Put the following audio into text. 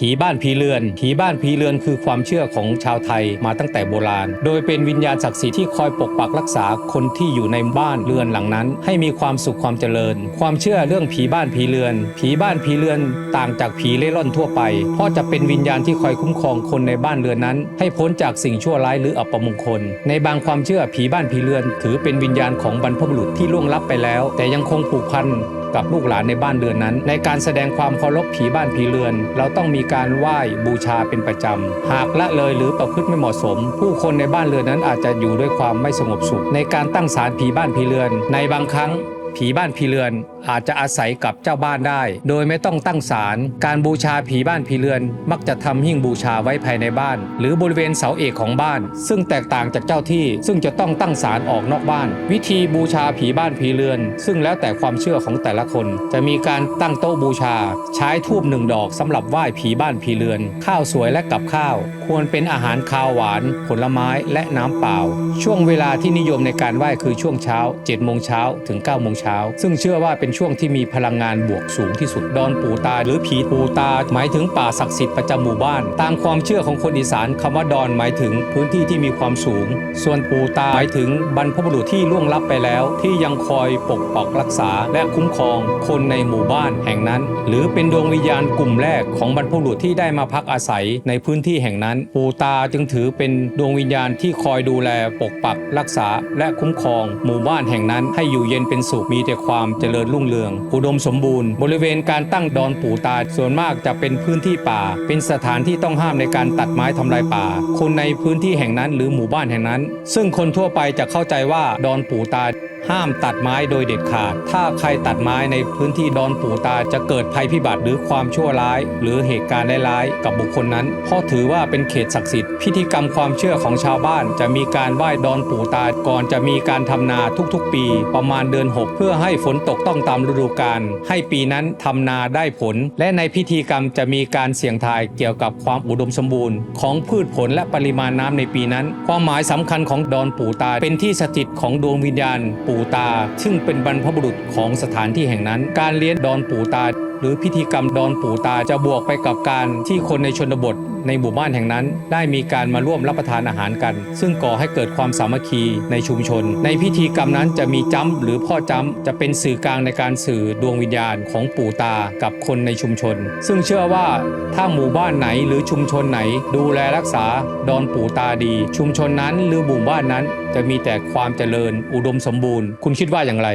ผีบ้านผีเรือน ผีบ้านผีเรือนคือความเชื่อของชาวไทยมาตั้งแต่โบราณ โดยเป็นวิญญาณศักดิ์สิทธิ์ที่คอยปกปักรักษาคนที่อยู่ในบ้านเรือนหลังนั้น ให้มีความสุขความเจริญ ความเชื่อเรื่องผีบ้านผีเรือน ผีบ้านผีเรือนต่างจากผีเล่ร่อนทั่วไป เพราะจะเป็นวิญญาณที่คอยคุ้มครองคนในบ้านเรือนนั้น ให้พ้นจากสิ่งชั่วร้ายหรืออัปมงคล ในบางความเชื่อผีบ้านผีเรือน ถือเป็นวิญญาณของบรรพบุรุษที่ล่วงลับไปแล้ว แต่ยังคงผูกพัน กับลูกหลานในบ้านเรือนนั้น ในการแสดงความเคารพผีบ้านผีเรือน เราต้องมีการไหว้บูชาเป็นประจำ หากละเลยหรือประพฤติไม่เหมาะสม ผู้คนในบ้านเรือนนั้นอาจจะอยู่ด้วยความไม่สงบสุข ในการตั้งศาลผีบ้านผีเรือน ในบางครั้ง ผีบ้านผีเรือน อาจจะอาศัยกับเจ้าบ้านได้ โดยไม่ต้องตั้งศาลการบูชาผีบ้านผีเรือน มักจะทำหิ้งบูชาไว้ภายในบ้าน หรือบริเวณเสาเอกของบ้าน ซึ่งแตกต่างจากเจ้าที่ ซึ่งจะต้องตั้งศาลออกนอกบ้าน วิธีบูชาผีบ้านผีเรือน ซึ่งแล้วแต่ความเชื่อของแต่ละคน จะมีการตั้งโต๊ะบูชา ใช้ทูบหนึ่งดอกสำหรับไหว้ผีบ้านผีเรือน ข้าวสวยและกับข้าว ควรเป็นอาหารคาวหวาน ผลไม้และน้ำเปล่า ช่วงเวลาที่นิยมในการไหว้คือช่วงเช้า7โมงเช้าถึง9โมงเช้าซึ่งเชื่อว่าเป็นช่วงที่มีพลังงานบวกสูงที่สุดดอนปู่ตา หรือผีปู่ตา หมายถึงป่าศักดิ์สิทธิ์ประจำหมู่บ้าน ตามความเชื่อของคนอีสานคำว่าดอนหมายถึงพื้นที่ที่มีความสูง ส่วนปู่ตาหมายถึงบรรพบุรุษที่ล่วงลับไปแล้ว ที่ยังคอยปกปักรักษาและคุ้มครองคนในหมู่บ้านแห่งนั้น หรือเป็นดวงวิญญาณกลุ่มแรกของบรรพบุรุษที่ได้มาพักอาศัยในพื้นที่แห่งนั้น ปู่ตาจึงถือเป็นดวงวิญญาณที่คอยดูแลปกปักรักษา และคุ้มครองหมู่บ้านแห่งนั้นให้อยู่เย็นเป็นสุขมีีแต่ความเจริญรุ่งเรือง อุดมสมบูรณ์ บริเวณการตั้งดอนปู่ตาส่วนมากจะเป็นพื้นที่ป่า เป็นสถานที่ต้องห้ามในการตัดไม้ทำลายป่า คนในพื้นที่แห่งนั้นหรือหมู่บ้านแห่งนั้น ซึ่งคนทั่วไปจะเข้าใจว่าดอนปู่ตา ห้ามตัดไม้โดยเด็ดขาด ถ้าใครตัดไม้ในพื้นที่ดอนปู่ตาจะเกิดภัยพิบัติหรือความชั่วร้าย หรือเหตุการณ์ร้ายๆกับบุคคลนั้น เพราะถือว่าเป็นเขตศักดิ์สิทธิ์ พิธีกรรมความเชื่อของชาวบ้าน จะมีการไหว้ดอนปู่ตา ก่อนจะมีการทำนาทุกๆ ปี ประมาณเดือน 6 เพื่อให้ฝนตกต้องตามฤดูกาล ให้ปีนั้นทำนาได้ผล และในพิธีกรรมจะมีการเสี่ยงทายเกี่ยวกับความอุดมสมบูรณ์ ของพืชผลและปริมาณน้ำในปีนั้น ความหมายสำคัญของดอนปู่ตาเป็นที่สถิตของดวงวิญญาณปู่ปู่ตา ซึ่งเป็นบรรพบุรุษของสถานที่แห่งนั้น การเลี้ยงดอนปู่ตา หรือพิธีกรรมดอนปู่ตาจะบวกไปกับการที่คนในชนบทในหมู่บ้านแห่งนั้น ได้มีการมาร่วมรับประทานอาหารกัน ซึ่งก่อให้เกิดความสามัคคีในชุมชน ในพิธีกรรมนั้นจะมีจ้ำหรือพ่อจ้ำจะเป็นสื่อกลางในการสื่อดวงวิญญาณของปู่ตากับคนในชุมชน ซึ่งเชื่อว่าถ้าหมู่บ้านไหนหรือชุมชนไหน ดูแลรักษาดอนปู่ตาดี ชุมชนนั้นหรือหมู่บ้านนั้น จะมีแต่ความเจริญอุดมสมบูรณ์ คุณคิดว่าอย่างไร